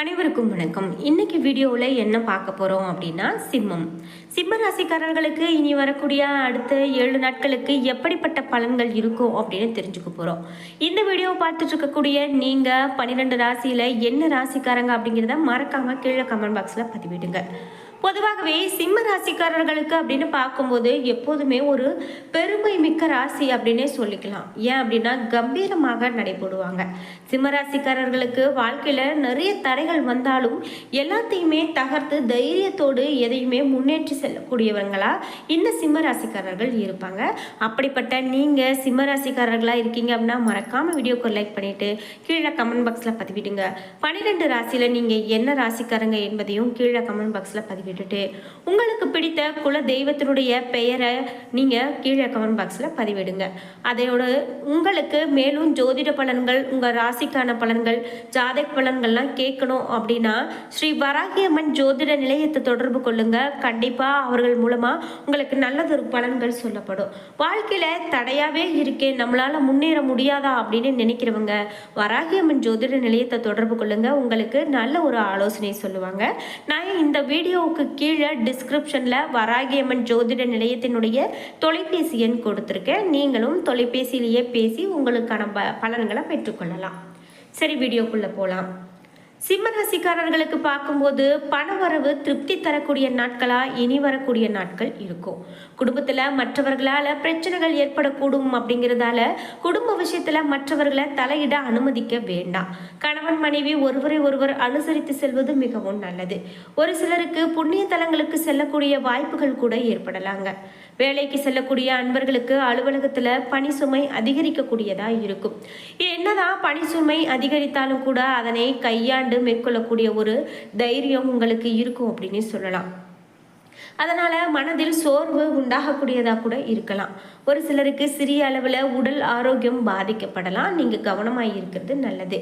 அனைவருக்கும் வணக்கம். இன்னைக்கு வீடியோவில் என்ன பார்க்க போகிறோம் அப்படின்னா சிம்மம். சிம்ம ராசிக்காரர்களுக்கு இனி வரக்கூடிய அடுத்த ஏழு நாட்களுக்கு எப்படிப்பட்ட பலன்கள் இருக்கும் அப்படின்னு தெரிஞ்சுக்க போகிறோம் இந்த வீடியோவை பார்த்துட்டு இருக்கக்கூடிய நீங்கள் பன்னிரெண்டு ராசியில் என்ன ராசிக்காரங்க அப்படிங்கிறத மறக்காமல் கீழே கமெண்ட் பாக்ஸில் பதிவிடுங்க. பொதுவாகவே சிம்ம ராசிக்காரர்களுக்கு அப்படின்னு பார்க்கும்போது எப்போதுமே ஒரு பெருமை மிக்க ராசி அப்படின்னே சொல்லிக்கலாம். ஏன் அப்படின்னா கம்பீரமாக நடைபெறுவாங்க. சிம்ம ராசிக்காரர்களுக்கு வாழ்க்கையில் நிறைய தடைகள் வந்தாலும் எல்லாத்தையுமே தகர்த்து தைரியத்தோடு எதையுமே முன்னேற்றி செல்லக்கூடியவங்களா இந்த சிம்ம ராசிக்காரர்கள் இருப்பாங்க. அப்படிப்பட்ட நீங்கள் சிம்ம ராசிக்காரர்களாக இருக்கீங்க அப்படின்னா மறக்காமல் வீடியோக்கு லைக் பண்ணிவிட்டு கீழே கமெண்ட் பாக்ஸில் பதிவிடுங்க. பன்னிரெண்டு ராசியில் நீங்கள் என்ன ராசிக்காரங்க என்பதையும் கீழே கமெண்ட் பாக்ஸில் பதிவிடுங்க. விட்டுட்டு. உங்களுக்கு பிடித்த குல தெய்வத்தினுடைய பெயரை நீங்கள் கீழே கமெண்ட் பாக்ஸில் பதிவிடுங்க. அதையோடு உங்களுக்கு மேலும் ஜோதிட பலன்கள் உங்கள் ராசிக்கான பலன்கள் ஜாதக பலன்கள்லாம் கேட்கணும் அப்படின்னா ஸ்ரீ வராகியம்மன் ஜோதிட நிலையத்தை தொடர்பு கொள்ளுங்க. கண்டிப்பாக அவர்கள் மூலமாக உங்களுக்கு நல்லதொரு பலன்கள் சொல்லப்படும். வாழ்க்கையில் தடையாகவே இருக்கேன் நம்மளால் முன்னேற முடியாதா அப்படின்னு நினைக்கிறவங்க வராகியம்மன் ஜோதிட நிலையத்தை தொடர்பு கொள்ளுங்க. உங்களுக்கு நல்ல ஒரு ஆலோசனை சொல்லுவாங்க. நான் இந்த வீடியோவுக்கு கீழே டிஸ்கிரிப்ஷனில் வராகியம்மன் ஜோதிட நிலையத்தினுடைய தொலைபேசி எண் கொடுத்துருக்கேன். நீங்களும் தொலைபேசியிலேயே பேசி உங்களுக்கான ப பலன்களை பெற்றுக்கொள்ளலாம். சரி வீடியோக்குள்ளே போகலாம் சிம்மராசிக்காரர்களுக்கு பார்க்கும்போது பணவரவு திருப்தி தரக்கூடிய நாட்களாக இனி வரக்கூடிய நாட்கள் இருக்கும். குடும்பத்தில் மற்றவர்களால் பிரச்சனைகள் ஏற்படக்கூடும் அப்படிங்கிறதால குடும்ப விஷயத்தில் மற்றவர்களை தலையிட அனுமதிக்க வேண்டாம். கணவன் மனைவி ஒருவரை ஒருவர் அனுசரித்து செல்வது மிகவும் நல்லது. ஒரு சிலருக்கு புண்ணிய தலங்களுக்கு செல்லக்கூடிய வாய்ப்புகள் கூட ஏற்படலாங்க. வேலைக்கு செல்லக்கூடிய அன்பர்களுக்கு அலுவலகத்தில் பணி சுமை அதிகரிக்கக்கூடியதாக இருக்கும். என்னதான் பணி சுமை அதிகரித்தாலும் கூட அதனை கையாண்டு மேற்கொள்ளக்கூடிய ஒரு தைரியம் உங்களுக்கு இருக்கும் அப்படின்னு சொல்லலாம். அதனால் மனதில் சோர்வு உண்டாகக்கூடியதாக கூட இருக்கலாம். ஒரு சிலருக்கு சிறிய அளவில் உடல் ஆரோக்கியம் பாதிக்கப்படலாம். நீங்கள் கவனமாக இருக்கிறது நல்லது.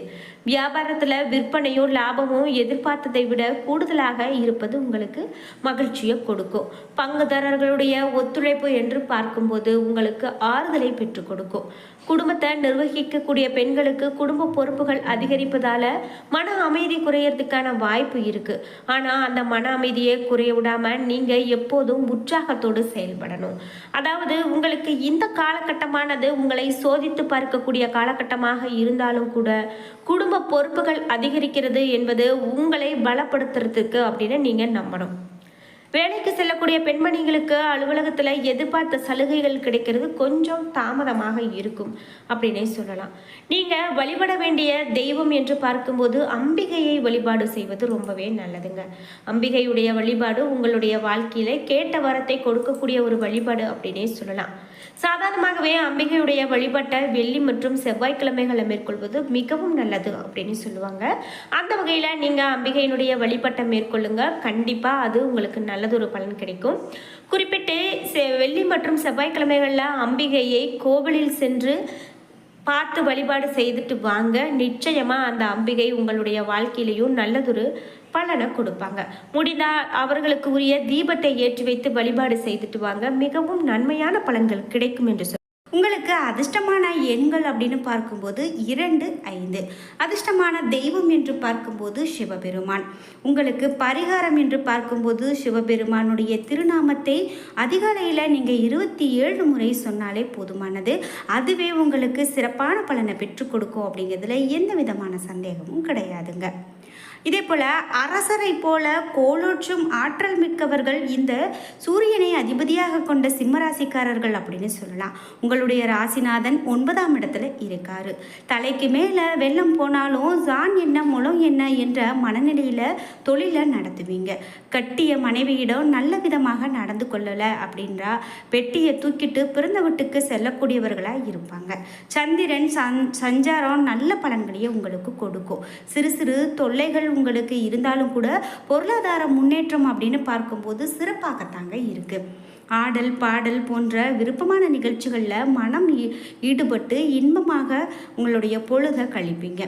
வியாபாரத்தில் விற்பனையும் லாபமும் எதிர்பார்த்ததை விட கூடுதலாக இருப்பது உங்களுக்கு மகிழ்ச்சியை கொடுக்கும். பங்குதாரர்களுடைய ஒத்துழைப்பு என்று பார்க்கும்போது உங்களுக்கு ஆறுதலை பெற்றுக் கொடுக்கும். குடும்பத்தை நிர்வகிக்கக்கூடிய பெண்களுக்கு குடும்ப பொறுப்புகள் அதிகரிப்பதால மன அமைதி குறையறதுக்கான வாய்ப்பு இருக்கு. ஆனா அந்த மன அமைதியை குறைய விடாம நீங்கள் எப்போதும் உற்சாகத்தோடு செயல்படணும். அதாவது உங்களுக்கு இந்த காலகட்டமானது உங்களை சோதித்து பார்க்கக்கூடிய காலகட்டமாக இருந்தாலும் கூட குடும்ப பொறுப்புகள் அதிகரிக்கிறது என்பது உங்களை பலப்படுத்துறதுக்கு அப்படின்னு நீங்கள் நம்பணும். வேலைக்கு செல்லக்கூடிய பெண்மணிகளுக்கு அலுவலகத்தில் எதிர்பார்த்த சலுகைகள் கிடைக்கிறது கொஞ்சம் தாமதமாக இருக்கும் அப்படின்னே சொல்லலாம். நீங்கள் வழிபட வேண்டிய தெய்வம் என்று பார்க்கும்போது அம்பிகையை வழிபாடு செய்வது ரொம்பவே நல்லதுங்க. அம்பிகையுடைய வழிபாடு உங்களுடைய வாழ்க்கையில் கேட்ட வரத்தை கொடுக்கக்கூடிய ஒரு வழிபாடு அப்படின்னே சொல்லலாம். சாதாரணமாகவே அம்பிகையுடைய வழிபட்ட வெள்ளி மற்றும் செவ்வாய்க்கிழமைகளை மேற்கொள்வது மிகவும் நல்லது அப்படின்னு சொல்லுவாங்க. அந்த வகையில் நீங்கள் அம்பிகையினுடைய வழிபட்ட மேற்கொள்ளுங்க. கண்டிப்பாக அது உங்களுக்கு நல்லதொரு பலன் கிடைக்கும். குறிப்பிட்டு வெள்ளி மற்றும் செவ்வாய்க்கிழமைகளில் அம்பிகையை கோவிலில் சென்று பார்த்து வழிபாடு செய்துட்டு வாங்க. நிச்சயமாக அந்த அம்பிகை உங்களுடைய வாழ்க்கையிலையும் நல்லதொரு பலனை கொடுப்பாங்க. முடிந்தால் அவர்களுக்கு உரிய தீபத்தை ஏற்றி வைத்து வழிபாடு செய்துட்டு வாங்க. மிகவும் நன்மையான பலன்கள் கிடைக்கும் என்று உங்களுக்கு அதிர்ஷ்டமான எண்கள் அப்படின்னு பார்க்கும்போது இரண்டு ஐந்து. அதிர்ஷ்டமான தெய்வம் என்று பார்க்கும்போது சிவபெருமான். உங்களுக்கு பரிகாரம் என்று பார்க்கும்போது சிவபெருமானுடைய திருநாமத்தை அதிகாலையில் நீங்கள் இருபத்தி ஏழு முறை சொன்னாலே போதுமானது. அதுவே உங்களுக்கு சிறப்பான பலனை பெற்றுக் கொடுக்கும் அப்படிங்கிறதுல எந்த விதமான சந்தேகமும் கிடையாதுங்க. இதே போல் அரசரை போல கோலோற்றும் ஆற்றல் மிக்கவர்கள் இந்த சூரியனை அதிபதியாக கொண்ட சிம்மராசிக்காரர்கள் அப்படின்னு சொல்லலாம். உங்கள் உங்களுடைய ராசிநாதன் ஒன்பதாம் இடத்துல இருக்கார். தலைக்கு மேலே வெள்ளம் போனாலும் ஜான் என்ன முளம் என்ன என்ற மனநிலையில் தொழிலை நடத்துவீங்க. கட்டிய மனைவியிடம் நல்ல விதமாக நடந்து கொள்ளலை அப்படின்றா பெட்டியை தூக்கிட்டு பிறந்த வீட்டுக்கு செல்லக்கூடியவர்களாக இருப்பாங்க. சந்திரன் சந் சஞ்சாரம் நல்ல பலன்களையே உங்களுக்கு கொடுக்கும். சிறு சிறு தொல்லைகள் உங்களுக்கு இருந்தாலும் கூட பொருளாதார முன்னேற்றம் அப்படின்னு பார்க்கும்போது சிறப்பாகத்தாங்க இருக்குது ஆடல் பாடல் போன்ற விருப்பமான நிகழ்ச்சிகளில் மனம் ஈடுபட்டு இன்பமாக உங்களுடைய பொழுதை கழிப்பீங்க.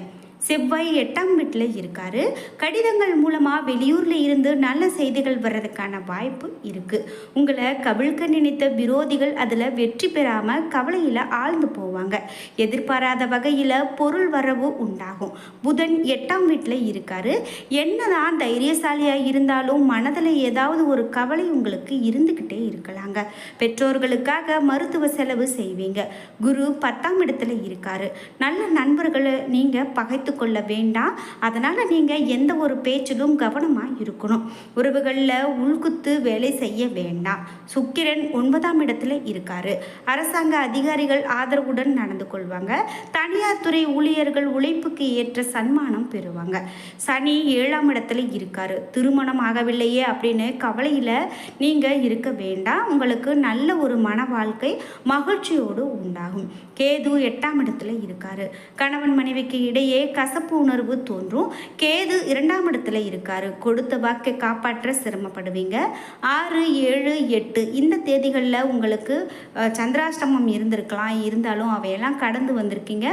செவ்வாய் எட்டாம் வீட்டில் இருக்காரு. கடிதங்கள் மூலமாக வெளியூரில் இருந்து நல்ல செய்திகள் வர்றதுக்கான வாய்ப்பு இருக்குது உங்களை கவிழ்க்க நினைத்த விரோதிகள் அதில் வெற்றி பெறாமல் கவலையில் ஆழ்ந்து போவாங்க. எதிர்பாராத வகையில் பொருள் வரவு உண்டாகும். புதன் எட்டாம் வீட்டில் இருக்காரு. என்னதான் தைரியசாலியாக இருந்தாலும் மனதில் ஏதாவது ஒரு கவலை உங்களுக்கு இருந்துக்கிட்டே இருக்கலாங்க. பெற்றோர்களுக்காக மருத்துவ செலவு செய்வீங்க. குரு பத்தாம் இடத்துல இருக்காரு. நல்ல நண்பர்களை நீங்கள் பகைத்து கொள்ள வேண்டாம் அதனால் நீங்கள் எந்த ஒரு பேச்சிலும் கவனமாக இருக்கணும். உறவுகளில் உள்குத்து வேலை செய்ய வேண்டாம். சுக்கிரன் ஒன்பதாம் இடத்துல இருக்கார். அரசாங்க அதிகாரிகள் ஆதரவுடன் நடந்து கொள்வாங்க. தனியார் துறை ஊழியர்கள் உழைப்புக்கு ஏற்ற சன்மானம் பெறுவாங்க. சனி ஏழாம் இடத்துல இருக்கார். திருமணம் ஆகவில்லையே அப்படின்னு கவலையில் நீங்கள் இருக்க வேண்டாம் உங்களுக்கு நல்ல ஒரு மன வாழ்க்கை மகிழ்ச்சியோடு உண்டாகும். கேது எட்டாம் இடத்துல இருக்காரு. கணவன் மனைவிக்கு இடையே கசப்பு உணர்வு தோன்றும். கேது இரண்டாம் இடத்துல இருக்காரு. கொடுத்த வாக்கை காப்பாற்ற சிரமப்படுவீங்க. ஆறு ஏழு எட்டு இந்த தேதிகளில் உங்களுக்கு சந்திராஷ்டமம் இருந்திருக்கலாம். இருந்தாலும் அவையெல்லாம் கடந்து வந்திருக்கீங்க.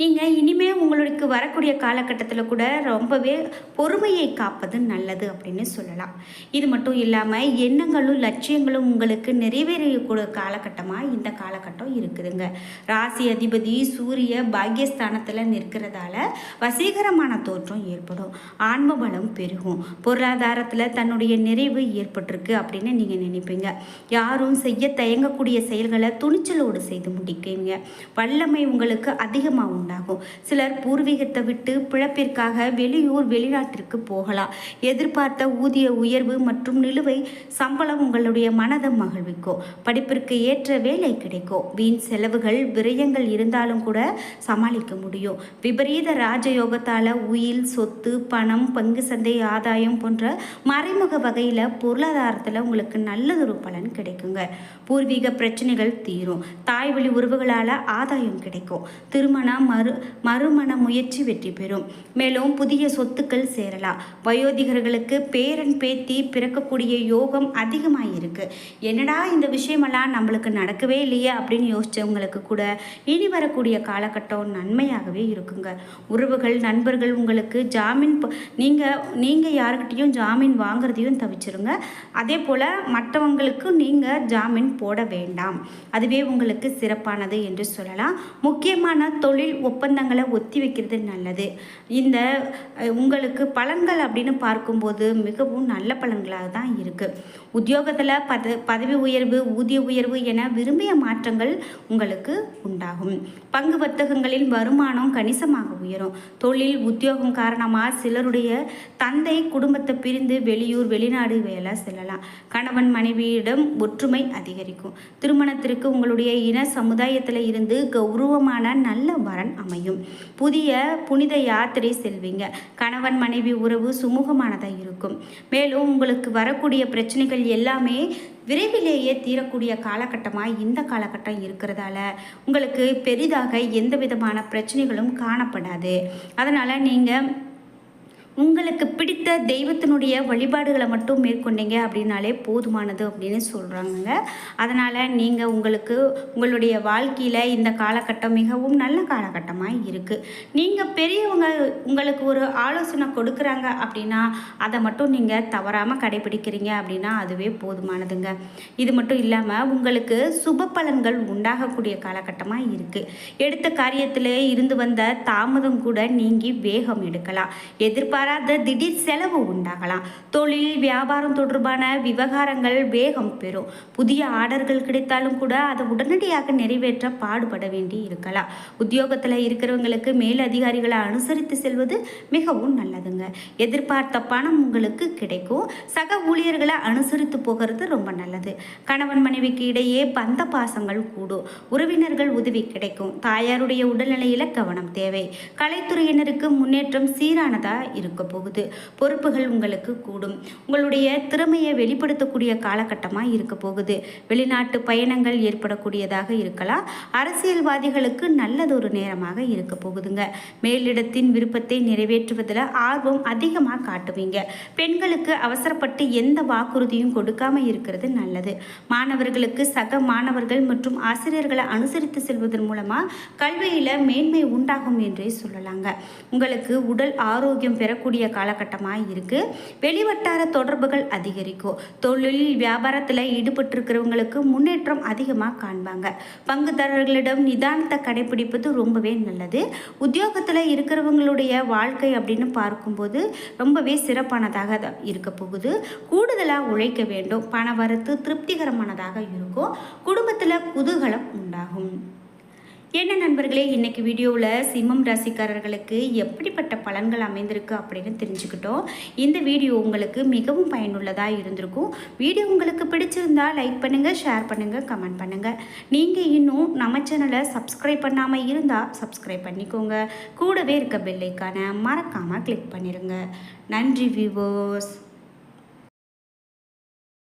நீங்கள் இனிமே உங்களுக்கு வரக்கூடிய காலகட்டத்தில் கூட ரொம்பவே பொறுமையை காப்பது நல்லது அப்படின்னு சொல்லலாம். இது மட்டும் இல்லாமல் எண்ணங்களும் லட்சியங்களும் உங்களுக்கு நிறைவேறக்கூடிய காலகட்டமாக இந்த காலகட்டம் இருக்குதுங்க. ராசி அதிபதி சூரிய பாக்கியஸ்தானத்தில் நிற்கிறதால வசீகரமான தோற்றம் ஏற்படும். ஆன்ம பலம் பெருகும். பொருளாதாரத்தில் தன்னுடைய நிறைவு ஏற்பட்டிருக்கு அப்படின்னு நீங்கள் நினைப்பீங்க. யாரும் செய்ய தயங்கக்கூடிய செயல்களை துணிச்சலோடு செய்து முடிக்கிறீங்க வல்லமை உங்களுக்கு அதிகமாகும். உண்டாகும். சிலர் பூர்வீகத்தை விட்டு பிழப்பிற்காக வெளியூர் வெளிநாட்டிற்கு போகலாம். எதிர்பார்த்த ஊதிய உயர்வு மற்றும் நிலுவை சம்பளம் உங்களுடைய மனதை மகிழ்விக்கும். படிப்பிற்கு ஏற்ற வேலை கிடைக்கும். வீண் செலவுகள் விரயங்கள் இருந்தாலும் கூட சமாளிக்க முடியும். விபரீத ராஜயோகத்தால் உயில் சொத்து பணம் பங்கு சந்தை ஆதாயம் போன்ற மறைமுக வகையில் பொருளாதாரத்தில் உங்களுக்கு நல்லதொரு பலன் கிடைக்குங்க. பூர்வீக பிரச்சனைகள் தீரும். தாய்வழி உறவுகளால் ஆதாயம் கிடைக்கும். திருமணம் மறு மறுமண முயற்சி வெற்றி பெறும். மேலும் புதிய சொத்துக்கள் சேரலாம். வயோதிகர்களுக்கு பேரன் பேத்தி பிறக்கக்கூடிய யோகம் அதிகமாக இருக்குது என்னடா இந்த விஷயமெல்லாம் நம்மளுக்கு நடக்கவே இல்லையே அப்படின்னு யோசித்தவங்களுக்கு கூட இனி வரக்கூடிய காலகட்டம் நன்மையாகவே இருக்குங்க. உறவுகள் நண்பர்கள் உங்களுக்கு ஜாமீன் நீங்கள் நீங்கள் யாருக்கிட்டேயும் யாருக்கிட்டையும் ஜாமீன் வாங்குறதையும் தவிச்சிருங்க. அதே போல் மற்றவங்களுக்கு நீங்கள் ஜாமீன் போட வேண்டாம். அதுவே உங்களுக்கு சிறப்பானது என்று சொல்லலாம். முக்கியமான தொழில் ஒப்பந்தங்களை ஒத்தி வைக்கிறது நல்லது. இந்த உங்களுக்கு பலன்கள் அப்படின்னு பார்க்கும்போது மிகவும் நல்ல பலன்களாக தான் இருக்குது உத்தியோகத்தில் பத பதவி உயர்வு ஊதிய உயர்வு என விரும்பிய மாற்றங்கள் உங்களுக்கு உண்டாகும். பங்கு வர்த்தகங்களின் வருமானம் கணிசமாக உயரும். தொழில் உத்தியோகம் காரணமாக சிலருடைய தந்தை குடும்பத்தை பிரிந்து வெளியூர் வெளிநாடு வேலை செல்லலாம். கணவன் மனைவியிடம் ஒற்றுமை அதிகரிக்கும். திருமணத்திற்கு உங்களுடைய இன சமுதாயத்தில் இருந்து கௌரவமான நல்ல வரன் அமையும். புதிய புனித யாத்திரை செல்வீங்க. கணவன் மனைவி உறவு சுமூகமானதாக இருக்கும். மேலும் உங்களுக்கு வரக்கூடிய பிரச்சனைகள் எல்லாமே விரைவிலேயே தீரக்கூடிய காலகட்டமாக இந்த காலகட்டம் இருக்கிறதால உங்களுக்கு பெரிதாக எந்த விதமான பிரச்சனைகளும் காணப்படாது. அதனால் நீங்கள் உங்களுக்கு பிடித்த தெய்வத்தினுடைய வழிபாடுகளை மட்டும் மேற்கொண்டீங்க அப்படின்னாலே போதுமானது அப்படின்னு சொல்கிறாங்க அதனால் நீங்கள் உங்களுக்கு உங்களுடைய வாழ்க்கையில் இந்த காலகட்டம் மிகவும் நல்ல காலகட்டமாக இருக்குது நீங்கள் பெரியவங்க உங்களுக்கு ஒரு ஆலோசனை கொடுக்குறாங்க அப்படின்னா அதை மட்டும் நீங்கள் தவறாமல் கடைபிடிக்கிறீங்க அப்படின்னா அதுவே போதுமானதுங்க. இது மட்டும் இல்லாமல் உங்களுக்கு சுப பலன்கள் உண்டாகக்கூடிய காலகட்டமாக இருக்குது எடுத்த காரியத்தில் இருந்து வந்த தாமதம் கூட நீங்கி வேகம் எடுக்கலாம். எதிர்பாராத திடீர் செலவு உண்டாகலாம். தொழில் வியாபாரம் தொடர்பான விவகாரங்கள் வேகம் பெறும். புதிய ஆர்டர்கள் கிடைத்தாலும் கூட அதை உடனடியாக நிறைவேற்ற பாடுபட வேண்டி இருக்கலாம். உத்தியோகத்தில் இருக்கிறவங்களுக்கு மேல் அதிகாரிகளை அனுசரித்து செல்வது மிகவும் நல்லதுங்க. எதிர்பார்த்த பணம் உங்களுக்கு கிடைக்கும். சக ஊழியர்களை அனுசரித்து போகிறது ரொம்ப நல்லது. கணவன் மனைவிக்கு இடையே பந்த பாசங்கள் கூடும். உறவினர்கள் உதவி கிடைக்கும். தாயாருடைய உடல்நிலையில் கவனம் தேவை. கலைத்துறையினருக்கு முன்னேற்றம் சீரானதாக இருக்கும். கொடுக்க போகுது. பொறுப்புகள் உங்களுக்கு கூடும். உங்களுடைய திறமையை வெளிப்படுத்தக்கூடிய காலகட்டமாக இருக்க போகுது. வெளிநாட்டு பயணங்கள் ஏற்படக்கூடியதாக இருக்கலாம். அரசியல்வாதிகளுக்கு நல்லதொரு நேரமாக இருக்க போகுதுங்க. மேலிடத்தின் விருப்பத்தை நிறைவேற்றுவதில் ஆர்வம் அதிகமாக காட்டுவீங்க. பெண்களுக்கு அவசரப்பட்டு எந்த வாக்குறுதியும் கொடுக்காம இருக்கிறது நல்லது. மாணவர்களுக்கு சக மாணவர்கள் மற்றும் ஆசிரியர்களை அனுசரித்து செல்வதன் மூலமாக கல்வியில் மேன்மை உண்டாகும் என்றே சொல்லலாங்க. உங்களுக்கு உடல் ஆரோக்கியம் பெறக்கூடிய காலகட்டமாக இருக்குது வெளிவட்டார தொடர்புகள் அதிகரிக்கும். தொழில் வியாபாரத்தில் ஈடுபட்டிருக்கிறவங்களுக்கு முன்னேற்றம் அதிகமாக காண்பாங்க. பங்குதாரர்களிடம் நிதானத்தை கடைபிடிப்பது ரொம்பவே நல்லது. உத்தியோகத்தில் இருக்கிறவங்களுடைய வாழ்க்கை அப்படின்னு பார்க்கும்போது ரொம்பவே சிறப்பானதாக இருக்க போகுது. கூடுதலாக உழைக்க வேண்டும். பண வரத்து திருப்திகரமானதாக இருக்கும். குடும்பத்தில் குதூகலம் உண்டாகும். என்ன நண்பர்களே இன்னைக்கு வீடியோவில் சிம்மம் ராசிக்காரர்களுக்கு எப்படிப்பட்ட பலன்கள் அமைந்திருக்கு அப்படின்னு தெரிஞ்சுக்கிட்டோம். இந்த வீடியோ உங்களுக்கு மிகவும் பயனுள்ளதாக இருந்திருக்கும். வீடியோ உங்களுக்கு பிடிச்சிருந்தா லைக் பண்ணுங்கள் ஷேர் பண்ணுங்கள் கமெண்ட் பண்ணுங்கள் நீங்கள் இன்னும் நம்ம சேனலை சப்ஸ்கிரைப் பண்ணாமல் இருந்தால் சப்ஸ்கிரைப் பண்ணிக்கோங்க. கூடவே இருக்க பெல்லைக்கான மறக்காமல் கிளிக் பண்ணிடுங்க நன்றி வியூவர்ஸ்